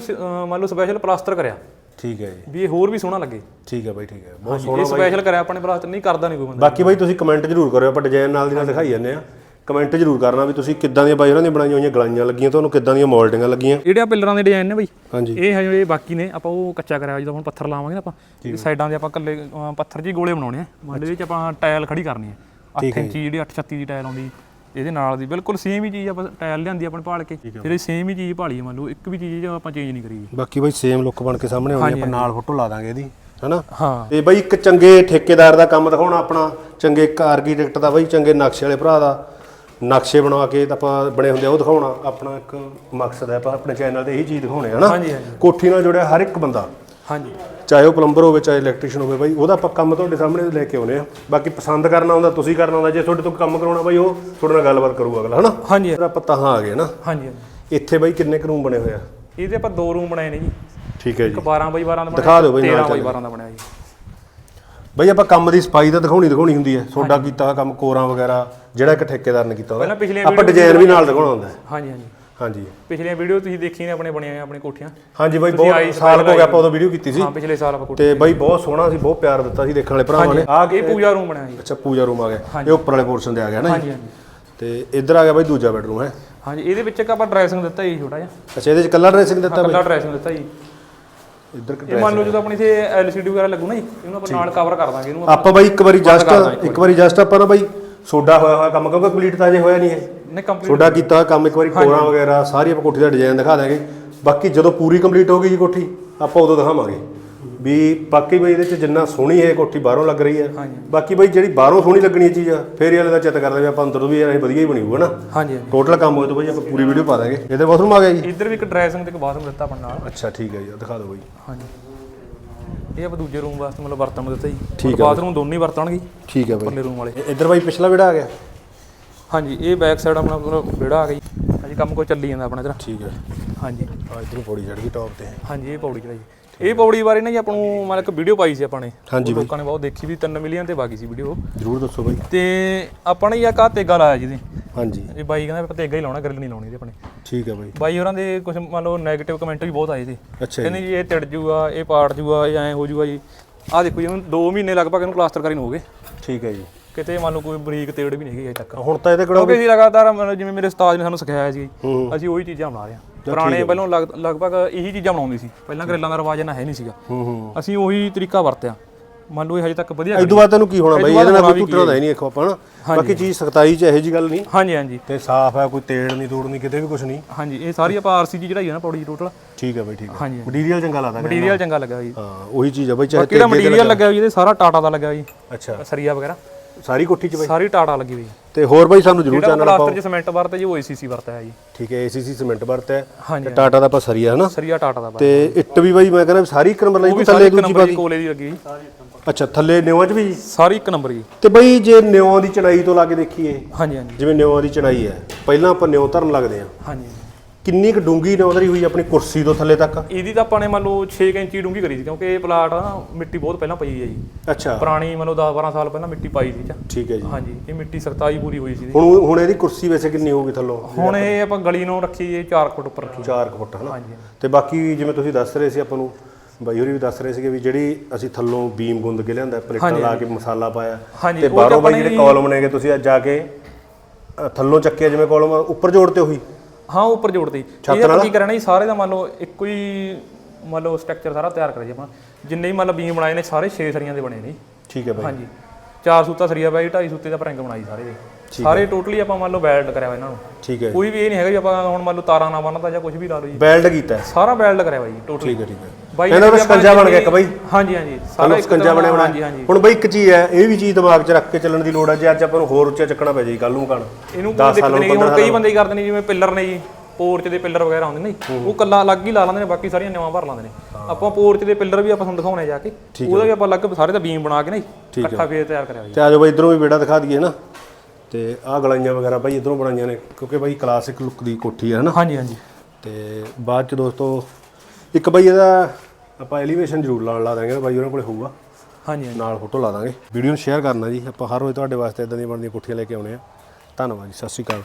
ਮੰਨ ਲਓ ਸਪੈਸ਼ਲ ਪਲਾਸਟਰ ਕਰਿਆ। ਠੀਕ ਹੈ ਜੀ। ਵੀ ਇਹ ਹੋਰ ਵੀ ਸੋਹਣਾ ਲੱਗੇ। ਠੀਕ ਹੈ ਬਾਈ ਠੀਕ ਹੈ। ਬਹੁਤ ਇਹ ਸਪੈਸ਼ਲ ਕਰਿਆ ਆਪਣੇ ਪਲਾਸਟਰ ਨਹੀਂ ਕਰਦਾ ਨਹੀਂ ਕੋਈ ਬੰਦਾ। ਬਾਕੀ ਬਾਈ ਤੁਸੀਂ ਕਮੈਂਟ ਜ਼ਰੂਰ ਕਰਿਓ ਆਪਾਂ ਡਿਜ਼ਾਈਨ ਨਾਲ ਦੀ ਨਾਲ ਦਿਖਾਈ ਜਾਂਦੇ ਆ ਕਮੈਂਟ ਜ਼ਰੂਰ ਕਰਨਾ ਵੀ ਤੁਸੀਂ ਕਿੱਦਾਂ ਦੀਆਂ ਬਾਈ ਉਹਨਾਂ ਦੀਆਂ ਬਣਾਈਆਂ ਹੋਈਆਂ ਗਲਾਈਆਂ ਲੱਗੀਆਂ ਤੁਹਾਨੂੰ ਕਿੱਦਾਂ ਦੀਆਂ ਮੋਲਡਿੰਗਾਂ ਲੱਗੀਆਂ? ਜਿਹੜੇ ਆ ਪਿੱਲਰਾਂ ਦੇ ਡਿਜ਼ਾਈਨ ਨੇ ਬਈ ਹਾਂਜੀ। ਇਹ ਹਜੇ ਬਾਕੀ ਨੇ ਆਪਾਂ ਉਹ ਕੱਚਾ ਕਰਿਆ ਜਦੋਂ ਹੁਣ ਪੱਥਰ ਲਾਵਾਂਗੇ ਨਾ ਆਪਾਂ ਸਾਈਡਾਂ ਦੇ ਆਪਾਂ ਕੱਲੇ ਪੱਥਰ ਜੀ ਗੋਲੇ ਬਣਾਉਣੇ ਆ ਉਹਦੇ ਵਿੱਚ ਆਪਾਂ ਟਾਇਲ ਖੜੀ ਕਰਨੀ ਹੈ 8 ਇੰਚੀ ਜਿਹੜੀ 836 ਦੀ ਟਾਇਲ ਆਉਂਦੀ ਇਹਦੇ ਨਾਲ ਦੀ ਬਿਲਕੁਲ ਸੇਮ ਹੀ ਚੀਜ਼ ਆਪਾਂ ਟਾਇਲ ਲਿਆਂਦੀ ਆਪਣੇ ਭਾਲ ਕੇ ਜਿਹੜੀ ਸੇਮ ਹੀ ਚੀਜ਼ ਭਾਲੀ ਹੈ ਮੰਨ ਲਓ ਇੱਕ ਵੀ ਚੀਜ਼ ਆਪਾਂ ਚੇਂਜ ਨਹੀਂ ਕਰੀ। ਬਾਕੀ ਬਾਈ ਸੇਮ ਲੁੱਕ ਬਣ ਕੇ ਸਾਹਮਣੇ ਆਉਣੀ ਆਪਾਂ ਨਾਲ ਫੋਟੋ ਲਾ ਦਾਂਗੇ ਇਹਦੀ ਹਨਾ? ਹਾਂ। ਤੇ ਬਾਈ ਇੱਕ ਚੰਗੇ ਠੇਕੇਦਾਰ ਦਾ ਕੰਮ ਦਿਖਾਉਣਾ ਆਪਣਾ ਚੰਗੇ ਆਰਕੀਟੈਕਟ ਦਾ ਬਾਈ ਚੰਗੇ ਨਕਸ਼ੇ ਵਾਲੇ ਭਰਾ ਦਾ। ਨਕਸ਼ੇ ਬਣਾ ਕੇ ਤਾਂ ਆਪਾਂ ਬਣੇ ਹੁੰਦੇ ਆ ਉਹ ਦਿਖਾਉਣਾ। ਆਪਣਾ ਇੱਕ ਮਕਸਦ ਹੈ ਆਪਾਂ ਆਪਣੇ ਚੈਨਲ ਤੇ ਇਹੀ ਚੀਜ਼ ਦਿਖਾਉਣੇ ਆ ਹਨਾ ਹਾਂਜੀ ਹਾਂਜੀ। ਕੋਠੀ ਨਾਲ ਜੁੜਿਆ ਹਰ ਇੱਕ ਬੰਦਾ। ਹਾਂਜੀ। ਚਾਹੇ ਉਹ ਪਲੰਬਰ ਹੋਵੇ ਚਾਹੇ ਇਲੈਕਟ੍ਰੀਸ਼ੀਅਨ ਹੋਵੇ ਬਾਈ ਉਹਦਾ ਆਪਾਂ ਕੰਮ ਤੁਹਾਡੇ ਸਾਹਮਣੇ ਲੈ ਕੇ ਆਉਨੇ ਆ ਬਾਕੀ ਪਸੰਦ ਕਰਨਾ ਹੁੰਦਾ ਤੁਸੀਂ ਕਰਨਾ ਹੁੰਦਾ ਜੇ ਤੁਹਾਡੇ ਤੋਂ ਕੰਮ ਕਰਾਉਣਾ ਬਾਈ ਉਹ ਤੁਹਾਡੇ ਨਾਲ ਗੱਲਬਾਤ ਕਰੂਗਾ ਅਗਲਾ ਹਨਾ? ਹਾਂਜੀ। ਫਿਰ ਆਪਾਂ ਤਾਂ ਆ ਗਏ ਨਾ। ਹਾਂਜੀ ਹਾਂਜੀ। ਇੱਥੇ ਬਾਈ ਕਿੰਨੇ ਕੁ ਰੂਮ ਬਣੇ ਹੋਏ ਆ? ਇਹਦੇ ਆਪਾਂ ਦੋ ਰੂਮ ਬਣਾਏ ਨੇ ਜੀ। ਠੀਕ ਹੈ ਇੱਕ ਜੀ 12 ਬਾਈ 12 ਦਾ ਬਣਿਆ ਦਿਖਾ ਦਿਓ ਬਾਈ ਨਾਲ 13 ਬਾਈ ਚੱਲ। 12 ਦਾ ਬਣਿਆ ਜੀ। ਬਈ ਆਪਾਂ ਕੰਮ ਦੀ ਸਫ਼ਾਈ ਤਾਂ ਦਿਖਾਉਣੀ ਦਿਖਾਉਣੀ ਹੁੰਦੀ ਹੈ। ਤੁਹਾਡਾ ਕੀਤਾ ਕੰਮ ਕੋਰਾਂ ਵਗੈਰਾ ਜਿਹੜਾ ਇੱਕ ਠੇਕੇਦਾਰ ਨੇ ਕੀਤਾ ਪਹਿਲਾਂ ਪਿਛਲੀਆਂ ਆਪਾਂ ਡਿਜ਼ਾਈਨ ਵੀ ਨਾਲ ਦਿਖਾਉਣਾ ਹੁੰਦਾ ਹੈ। ਹਾਂਜੀ ਹਾਂਜੀ। ਹਾਂਜੀ। ਪਿਛਲੀਆਂ ਵੀਡੀਓ ਤੁਸੀਂ ਦੇਖੀ ਨੇ ਆਪਣੇ ਬਣੀਆਂ ਹੋਈਆਂ ਆਪਣੇ ਕੋਠੀਆਂ? ਹਾਂਜੀ ਬਾਈ ਤੁਸੀਂ ਆਈ ਬਹੁਤ ਸਾਲ ਹੋ ਗਿਆ ਆਪਾਂ ਉਦੋਂ ਵੀਡੀਓ ਕੀਤੀ ਸੀ। ਹਾਂ ਪਿਛਲੇ ਸਾਲ ਆਪਾਂ ਕੋਠੀ ਤੇ ਬਾਈ ਬਹੁਤ ਸੋਹਣਾ ਸੀ ਬਹੁਤ ਪਿਆਰ ਦਿੱਤਾ ਸੀ ਦੇਖਣ ਵਾਲੇ ਭਰਾਵਾਂ ਨੇ। ਆ ਇਹ ਪੂਜਾ ਰੂਮ ਬਣਿਆ ਜੀ। ਅੱਛਾ ਪੂਜਾ ਰੂਮ ਆ ਗਿਆ। ਇਹ ਉੱਪਰ ਵਾਲੇ ਪੋਰਸ਼ਨ ਤੇ ਆ ਗਿਆ ਨਾ ਜੀ। ਹਾਂਜੀ ਹਾਂਜੀ। ਤੇ ਇੱਧਰ ਆ ਗਿਆ ਬਾਈ ਦੂਜਾ ਬੈਡਰੂਮ ਹੈ। ਹਾਂਜੀ ਇਹਦੇ ਵਿੱਚ ਇੱਕ ਆਪਾਂ ਡਰੈਸਿੰਗ ਦਿੱਤਾ ਜੀ ਛੋਟਾ ਜਿਹਾ। ਅੱਛਾ ਇਹਦੇ ਚ ਕੱਲਾ ਡਰੈਸਿੰਗ ਦਿੱਤਾ ਬਾਈ? ਕੱਲਾ ਡਰੈਸਿੰਗ ਦਿੱਤਾ ਜੀ। ਇੱਧਰ ਇਹ ਮੰਨ ਲਓ ਜਦੋਂ ਆਪਣੀ ਇਥੇ ਐਲਸੀਡੀ ਵਗੈਰਾ ਲੱਗੂ ਨਾ ਜੀ ਇਹਨੂੰ ਆਪਾਂ ਨਾਲ ਕਵਰ ਕਰ ਦਾਂਗੇ ਇਹਨੂੰ ਆਪਾਂ ਬਾਈ ਇੱਕ ਵਾਰੀ ਜਸਟ ਇੱਕ ਵਾਰੀ ਜਸਟ ਆਪਾਂ ਨਾ ਬਾਈ ਸੋਡਾ ਹੋਇਆ ਹੋਇਆ ਕੰਮ ਕਿਉਂਕਿ ਕੰਪਲੀਟ ਤਾਂ ਅਜੇ ਹੋਇਆ ਨਹੀਂ ਹੈ ਨੇ ਕੰਪਲੀਟ ਸੋਡਾ ਕੀਤਾ ਕੰਮ ਇੱਕ ਵਾਰੀ ਕੋਰਾਂ ਵਗੈਰਾ ਸਾਰੀ ਆਪਾਂ ਕੋਠੀ ਦਾ ਡਿਜ਼ਾਈਨ ਦਿਖਾ ਦਾਂਗੇ ਬਾਕੀ ਜਦੋਂ ਪੂਰੀ ਕੰਪਲੀਟ ਹੋ ਗਈ ਜੀ ਕੋਠੀ ਆਪਾਂ ਉਦੋਂ ਦਿਖਾਵਾਂਗੇ। ਵੀ ਬਾਕੀ ਬਈ ਇਹਦੇ ਚ ਜਿੰਨਾ ਸੋਹਣੀ ਹੈ ਕੋਠੀ ਬਾਹਰੋਂ ਲੱਗ ਰਹੀ ਹੈ ਹਾਂਜੀ। ਬਾਕੀ ਬਈ ਜਿਹੜੀ ਬਾਹਰੋਂ ਸੋਹਣੀ ਲੱਗਣੀ ਹੈ ਚੀਜ਼ ਆ ਫੇਰ ਇਹ ਵਾਲੇ ਦਾ ਚਿੱਤ ਕਰਦਾ ਵੀ ਆਪਾਂ ਅੰਦਰੋਂ ਵੀ ਯਾਰ ਇਹ ਵਧੀਆ ਹੀ ਬਣੀ ਹੋਊਗਾ ਨਾ ਹਾਂਜੀ ਹਾਂਜੀ। ਟੋਟਲ ਕੰਮ ਹੋਏ ਤਾਂ ਬਈ ਆਪਾਂ ਪੂਰੀ ਵੀਡੀਓ ਪਾ ਦਾਂਗੇ। ਇਹਦੇ ਬਾਥਰੂਮ ਆ ਗਿਆ ਜੀ? ਇੱਧਰ ਵੀ ਇੱਕ ਡਰੈਸਿੰਗ ਤੇ ਇੱਕ ਬਾਥਰੂਮ ਦਿੱਤਾ ਆਪਾਂ ਨਾਲ। ਅੱਛਾ ਠੀਕ ਹੈ ਜੀ ਦਿਖਾ ਦਿਓ ਬਈ। ਹਾਂਜੀ। ਇਹ ਆਪਾਂ ਦੂਜੇ ਰੂਮ ਵਾਸਤੇ ਮਤਲਬ ਵਰਤਣ ਨੂੰ ਦਿੱਤਾ ਜੀ। ਠੀਕ ਹੈ ਬਾਥਰੂਮ ਦੋਨੇ ਹੀ ਵਰਤਣਗੇ ਠੀਕ ਹੈ ਬਈ। ਪਰਲੇ ਰੂਮ ਵਾਲੇ। ਇੱਧਰ ਬਾਈ ਪਿਛਲਾ ਵਿੜਾ ਆ ਗਿਆ? ਹਾਂਜੀ ਇਹ ਬੈਕ ਸਾਈਡ ਆਪਣਾ ਪੂਰਾ ਵਿਹੜਾ ਆ ਗਿਆ ਜੀ। ਹਾਂਜੀ ਕੰਮ ਕੋਈ ਚੱਲੀ ਜਾਂਦਾ ਆਪਣਾ ਇਧਰ। ਠੀਕ ਹੈ। ਹਾਂਜੀ। ਆ ਇੱਧਰੋਂ ਪੌੜੀ ਚੜ ਗਈ ਟੌਪ ਤੇ। ਹਾਂਜੀ ਇਹ ਪੌੜੀ ਚੜਾਈ ਇਹ ਪੌੜੀ ਬਾਰੇ ਨਾ ਜੀ ਆਪਾਂ ਨੂੰ ਮਤਲਬ ਇੱਕ ਵੀਡੀਓ ਪਾਈ ਸੀ ਆਪਾਂ ਨੇ। ਹਾਂਜੀ ਲੋਕਾਂ ਨੇ ਬਹੁਤ ਦੇਖੀ ਵੀ 3 ਮਿਲੀਅਨ ਤੇ ਬਾਕੀ ਸੀ ਵੀਡੀਓ ਜਰੂਰ ਦੱਸੋ ਬਾਈ। ਤੇ ਆਪਾਂ ਨੇ ਇਹ ਕਾ ਤੇਗਾ ਲਾਇਆ ਜਿਹਦੇ। ਹਾਂਜੀ। ਇਹ ਬਾਈ ਕਹਿੰਦਾ ਆਪਾਂ ਤੇਗਾ ਹੀ ਲਾਉਣਾ ਗ੍ਰਿਲ ਨਹੀਂ ਲਾਉਣੀ ਇਹਦੇ ਆਪਣੇ ਠੀਕ ਹੈ ਬਾਈ। ਬਾਈ ਹੋਰਾਂ ਦੇ ਕੁਝ ਮੰਨ ਲਓ 네ਗੇਟਿਵ ਕਮੈਂਟ ਵੀ ਬਹੁਤ ਆਏ ਸੀ। ਅੱਛਾ ਜੀ। ਕਹਿੰਦੇ ਜੀ ਇਹ ਟਿੜ ਜੂਗਾ ਇਹ ਪਾੜ ਜੂਗਾ ਇਹ ਐਂ ਹੋ ਜੂਗਾ ਜੀ। ਆਹ ਦੇਖੋ ਜੀ ਹੁਣ 2 ਮਹੀਨੇ ਲਗਭਗ ਇਹਨੂੰ ਪਲਾਸਟਰ ਕਰੀ ਨੂੰ ਹੋ ਗਏ। ਠੀਕ ਹੈ ਜੀ। ਕਿਤੇ ਮੰਨ ਲਓ ਕੋਈ ਬਰੀਕ ਤੇੜ ਵੀ ਨਹੀਂ ਹੈਗੀ ਅਜੇ ਤੱਕ। ਹੁਣ ਤਾਂ ਇਹਦੇ ਕਿਹੜਾ ਕਿਉਂਕਿ ਅਸੀਂ ਲਗਾਤਾਰ ਜਿਵੇਂ ਮੇਰੇ ਉਸਤਾਦ ਨੇ ਸਾਨੂੰ ਸਿਖਾਇਆ ਸੀ ਅਸੀਂ ਉਹੀ ਚੀਜ਼ਾਂ ਬਣਾ ਰਹੇ ਹਾਂ। ਪੁਰਾਣੇ ਪਹਿਲਾਂ ਲਗ- ਲਗਭਗ ਇਹੀ ਚੀਜ਼ਾਂ ਬਣਾਉਂਦੇ ਸੀ। ਪਹਿਲਾਂ ਗ੍ਰਿਲਾਂ ਦਾ ਰਿਵਾਜ ਇੰਨਾ ਹੈ ਨਹੀਂ ਸੀਗਾ। ਹੂੰ ਹੂੰ। ਅਸੀਂ ਉਹੀ ਤਰੀਕਾ ਵਰਤਿਆ। ਮੰਨ ਲਓ ਇਹ ਹਜੇ ਤੱਕ ਵਧੀਆ ਤੋਂ ਬਾਅਦ ਤੈਨੂੰ ਕੀ ਹੋਣਾ ਬਾਈ? ਇਹਦੇ ਨਾਲ ਕੋਈ ਟੁੱਟਣਾ ਤਾਂ ਹੀ। ਨਹੀਂ ਦੇਖੋ ਆਪਾਂ ਨਾ ਬਾਕੀ ਚੀਜ਼ ਸਖਤਾਈ ਚ ਇਹੋ ਜੀ ਗੱਲ ਨਹੀਂ। ਹਾਂਜੀ ਹਾਂਜੀ। ਤੇ ਸਾਫ਼ ਹੈ ਕੋਈ ਤੇੜ ਨਹੀਂ ਤੋੜ ਨਹੀਂ ਕਿਤੇ ਵੀ ਕੁਝ ਨਹੀਂ। ਹਾਂਜੀ ਇਹ ਸਾਰੀ ਆਪਾਂ ਆਰਸੀਜੀ ਚੜਾਈ ਹੈ ਨਾ ਪੌੜੀ ਟੋਟਲ ਠੀਕ ਹੈ ਬਾਈ ਠੀਕ ਹੈ। ਹਾਂਜੀ ਮਟੀਰੀਅਲ ਚੰਗਾ ਲੱਗਦਾ ਮਟੀਰੀਅਲ ਚੰਗਾ ਲੱਗਾ ਜੀ। ਹਾਂ ਉਹੀ ਚੀਜ਼ ਹੈ ਬਾਈ ਚਾਹੇ ਕਿਹੜਾ ਮਟੀਰੀਅਲ ਲੱਗਾ। ਜੀ ਇਹਦੇ ਸਾਰਾ ਟਾਟਾ ਦਾ ਲੱਗਾ ਜੀ। ਅੱਛਾ। ਸਰੀਆ ਵਗੈਰਾ। ਸਾਰੀ ਕੋਠੀ ਚ ਬਾਈ? ਸਾਰੀ ਟਾਟਾ ਲੱਗੀ ਹੋਈ। ਤੇ ਹੋਰ ਬਾਈ ਸਾਨੂੰ ਜਰੂਰ ਜਿਹੜਾ ਚੈਨਲ ਪਲਾਸਟਰ 'ਚ ਸੀਮੈਂਟ ਵਰਤਿਆ ਜੀ ਉਹ ਏਸੀਸੀ ਵਰਤਿਆ ਹੈ ਜੀ। ਠੀਕ ਹੈ ਏਸੀਸੀ ਸੀਮੈਂਟ ਵਰਤਿਆ ਹੈ। ਹਾਂਜੀ ਤੇ ਟਾਟਾ ਦਾ ਆਪਾਂ ਸਰੀਆ ਹੈ ਨਾ ਸਰੀਆ ਟਾਟਾ ਦਾ ਤੇ ਇੱਟ ਵੀ ਬਾਈ ਮੈਂ ਕਹਿੰਦਾ ਵੀ ਸਾਰੀ ਇੱਕ ਨੰਬਰ ਲਈ ਕੋਈ ਥੱਲੇ ਦੂਜੀ ਬਾਦੀ ਕੋਲੇ ਦੀ ਲੱਗੀ ਜੀ। ਅੱਛਾ ਥੱਲੇ ਨਿਉਆਂ ਚ ਵੀ? ਜੀ? ਸਾਰੀ ਇੱਕ ਨੰਬਰ ਜੀ। ਤੇ ਬਾਈ ਜੇ ਨਿਉਆਂ ਦੀ ਚਣਾਈ ਤੋਂ ਲਾ ਕੇ ਦੇਖੀਏ ਹਾਂਜੀ ਹਾਂਜੀ। ਜਿਵੇਂ ਨਿਉਆਂ ਦੀ ਚਣਾਈ ਹੈ ਪਹਿਲਾਂ ਆਪਾਂ ਨਿਉ ਧਰਨ ਲੱਗਦੇ ਆ ਹਾਂਜੀ। ਕਿੰਨੀ ਕੁ ਡੂੰਗੀ ਨਿਉਂ ਹੋਈ ਆਪਣੀ ਕੁਰਸੀ ਤੋਂ ਥੱਲੇ ਤੱਕ? ਇਹਦੀ ਤਾਂ ਆਪਾਂ ਨੇ ਮੰਨ ਲਓ 6 ਇੰਚੀ ਡੂੰਗੀ ਕਰੀ ਸੀ ਕਿਉਂਕਿ ਇਹ ਪਲਾਟ ਆ ਨਾ ਮਿੱਟੀ ਬਹੁਤ ਪਹਿਲਾਂ ਪਈ ਹੈ ਜੀ। ਅੱਛਾ। ਪੁਰਾਣੀ ਮੰਨ ਲਓ 10 12 ਸਾਲ ਪਹਿਲਾਂ ਮਿੱਟੀ ਪਾਈ ਸੀ ਚ ਠੀਕ ਹੈ ਜੀ। ਹਾਂਜੀ ਇਹ ਮਿੱਟੀ ਸਖਤਾਈ ਪੂਰੀ ਹੋਈ ਸੀ। ਇਹਦੀ। ਹੁਣ ਹੁਣ ਇਹਦੀ ਕੁਰਸੀ ਵੈਸੇ ਕਿੰਨੀ ਹੋਊਗੀ ਥੱਲੋਂ? ਹੁਣ ਇਹ ਆਪਾਂ ਗਲੀ ਨੂੰ ਰੱਖੀ ਇਹ 4 ਫੁੱਟ ਉੱਪਰ ਰੱਖੀ 4 ਫੁੱਟ ਹਨਾ? ਹਾਂਜੀ। ਤੇ ਬਾਕੀ ਜਿਵੇਂ ਤੁਸੀਂ ਦੱਸ ਰਹੇ ਸੀ ਆਪਾਂ ਨੂੰ ਬਾਈ ਹੋਰੀ ਵੀ ਦੱਸ ਰਹੇ ਸੀਗੇ ਵੀ ਜਿਹੜੀ ਅਸੀਂ ਥੱਲੋਂ ਬੀਮ ਗੁੰਦ ਕੇ ਲਿਆਂਦਾ ਪਲੇਟਾਂ ਲਾ ਕੇ ਮਸਾਲਾ ਪਾਇਆ। ਹਾਂਜੀ, ਤੇ ਉਹ ਬਾਹਰੋਂ ਬਾਈ ਆਪਣੇ ਜਿਹੜੇ ਕਾਲਮ ਨੇਗੇ ਤੁਸੀਂ ਅੱਜ ਜਾ ਕੇ ਅ, ਥੱਲੋਂ ਚੱਕਿਆ ਜਿਵੇਂ ਕਾਲਮ ਉੱਪਰ ਜੋੜਤੇ ਉਹੀ? ਹਾਂ ਉੱਪਰ ਜੋੜਦੇ ਇਹ ਆਪਾਂ ਕੀ ਕਰਨਾ ਜੀ ਸਾਰੇ ਦਾ ਮੰਨ ਲਓ ਇੱਕੋ ਹੀ ਮੰਨ ਲਓ ਸਟਰਕਚਰ ਸਾਰਾ ਤਿਆਰ ਕਰਿਆ ਜੀ ਆਪਾਂ। ਜਿੰਨੇ ਵੀ ਮੰਨ ਲਓ ਬੀਮ ਬਣਾਏ ਨੇ ਸਾਰੇ 6 ਸਰੀਆਂ ਦੇ ਬਣੇ ਨੇ। ਜੀ। ਠੀਕ ਹੈ ਬਾਈ। ਹਾਂਜੀ। ਚਾਰ ਸੂਤਾ ਸਰੀਆ ਬਾਈ ਢਾਈ ਸੂਤੇ ਦਾ ਪ੍ਰੈਂਕ ਬਣਾਈ ਸਾਰੇ ਦੇ। ਸਾਰੇ ਟੋਟਲੀ ਆਪਾਂ ਮੰਨ ਲਓ ਵੈਲਡ ਕਰਿਆ ਹੋਇਆ ਇਹਨਾਂ ਨੂੰ। ਠੀਕ ਹੈ। ਕੋਈ ਵੀ ਇਹ ਨਹੀਂ ਹੈਗਾ ਵੀ ਆਪਾਂ ਹੁਣ ਮੰਨ ਲਓ ਤਾਰਾਂ ਨਾ ਬੰਨਦਾ ਜਾਂ ਕੁਝ ਵੀ ਲਾ ਲਓ ਜੀ। ਬੈਲਡ ਕੀਤਾ। ਸਾਰਾ ਵੈਲਡ ਕਰਿਆ ਹੋਇਆ ਜੀ ਟੋਟਲੀ ਠੀਕ ਹੈ ਠੀਕ ਹੈ। ਬਾਈ ਇਹਨਾਂ ਦਾ ਜਿਵੇਂ ਆਪਾਂ ਸਕੰਜਾ ਬਣ ਗਿਆ ਇੱਕ ਬਾਈ। ਹਾਂਜੀ ਹਾਂਜੀ ਸਾਰਾ ਇੱਕ ਸਕੰਜਾ ਬਣਿਆ ਹਾਂਜੀ ਹਾਂਜੀ। ਹੁਣ ਬਾਈ ਇੱਕ ਚੀਜ਼ ਹੈ ਇਹ ਵੀ ਚੀਜ਼ ਦਿਮਾਗ 'ਚ ਰੱਖ ਕੇ ਚੱਲਣ ਦੀ ਲੋੜ ਹੈ ਜੇ ਅੱਜ ਆਪਾਂ ਨੂੰ ਹੋਰ ਉੱਚਾ ਚੱਕਣਾ ਪੈ ਜਾਈ ਕੱਲ ਨੂੰ ਕਣ। ਇਹਨੂੰ ਕੋਈ ਦਿੱਕਤ ਨਹੀਂ ਹੁਣ ਕਈ ਬੰਦੇ ਕਰਦੇ ਨੇ ਜਿਵੇਂ ਪਿੱਲਰ ਨੇ ਜੀ ਪੋਰਚ ਦੇ ਪਿੱਲਰ ਵਗੈਰਾ ਹੁੰਦੇ ਨੇ ਜੀ, ਉਹ ਕੱਲਾ ਅਲੱਗ ਹੀ ਲਾ ਲੈਂਦੇ ਨੇ ਬਾਕੀ ਸਾਰੀਆਂ ਨਿਵਾਂ ਭਰ ਲੈਂਦੇ ਨੇ। ਆਪਾਂ ਪੋਰਚ ਦੇ ਪਿੱਲਰ ਵੀ ਆਪਾਂ ਤੁਹਾਨੂੰ ਦਿਖਾਉਣੇ ਜਾ ਕੇ। ਉਹਦਾ ਵੀ ਆਪਾਂ ਅਲੱਗ ਸਾਰੇ ਦਾ ਬੀਮ ਬਣਾ ਕੇ ਨਾ ਜੀ ਇਕੱਠਾ ਫੇਰ ਤਿਆਰ ਕਰਿਆ ਹੋਇਆ ਜੀ। ਤੇ ਆਜੋ ਬਾਈ ਇਧਰੋਂ ਵੀ ਬੇੜਾ ਦਿਖਾ ਦਈਏ ਨਾ। ਤੇ ਆਹ ਗਲਾਈਆਂ ਵਗੈਰਾ ਬਾਈ ਇਧਰੋਂ ਬਣਾਈਆਂ ਨੇ ਕਿਉਂਕਿ ਬਾਈ ਕਲਾਸਿਕ ਲੁੱਕ ਦੀ ਕੋਠੀ ਹੈ ਹਨਾ ਹਾਂਜੀ ਹਾਂਜੀ। ਤੇ ਬਾਅਦ ਚ ਦੋਸਤੋ ਇੱਕ ਬਾਈ ਇਹਦਾ ਆਪਾਂ ਐਲੀਵੇਸ਼ਨ ਜ਼ਰੂਰ ਲਾਉਣ ਲਾ ਦਾਂਗੇ ਬਾਈ ਉਹਨਾਂ ਕੋਲੇ ਹੋਊਗਾ। ਹਾਂਜੀ ਹਾਂਜੀ। ਨਾਲ ਫੋਟੋ ਲਾ ਦਾਂਗੇ। ਵੀਡੀਓ ਨੂੰ ਸ਼ੇਅਰ ਕਰਨਾ ਜੀ ਆਪਾਂ ਹਰ ਰੋਜ਼ ਤੁਹਾਡੇ ਵਾਸਤੇ ਇਦਾਂ ਦੀਆਂ ਬਣਦੀਆਂ ਕੋਠੀਆਂ ਲੈ ਕੇ ਆਉਣੇ ਆ। ਧੰਨਵਾਦ ਜੀ ਸਤਿ ਸ਼੍ਰੀ ਅਕਾਲ।